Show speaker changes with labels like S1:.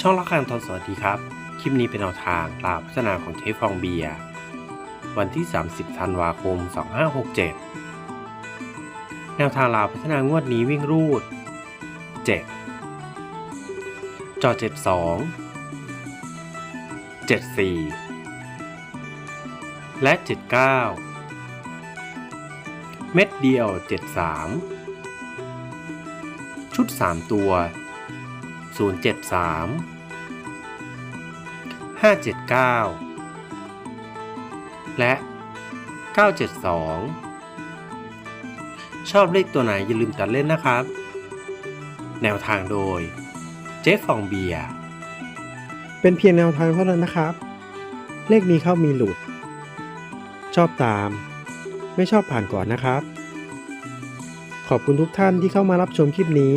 S1: ช่องละครทอนสวัสดีครับ คลิปนี้เป็นแนวทางลาพัฒนาของเทฟฟองเบียร์วันที่ 30 ธันวาคม 2567 แนวทางลาวพัฒนางวดนี้วิ่งรูด 7 จอ 72 74 และ 79 เม็ดเดียว 73 ชุด 3 ตัว 073 579 และ 972 ชอบเลขตัวไหนอย่าลืมตัดเล่นนะครับ แนวทางโดย เจ๊ฟองเบียร์
S2: เป็นเพียงแนวทางเท่านั้นนะครับ เลขมีเข้ามีหลุด ชอบตาม ไม่ชอบผ่านก่อนนะครับ ขอบคุณทุกท่านที่เข้ามารับชมคลิปนี้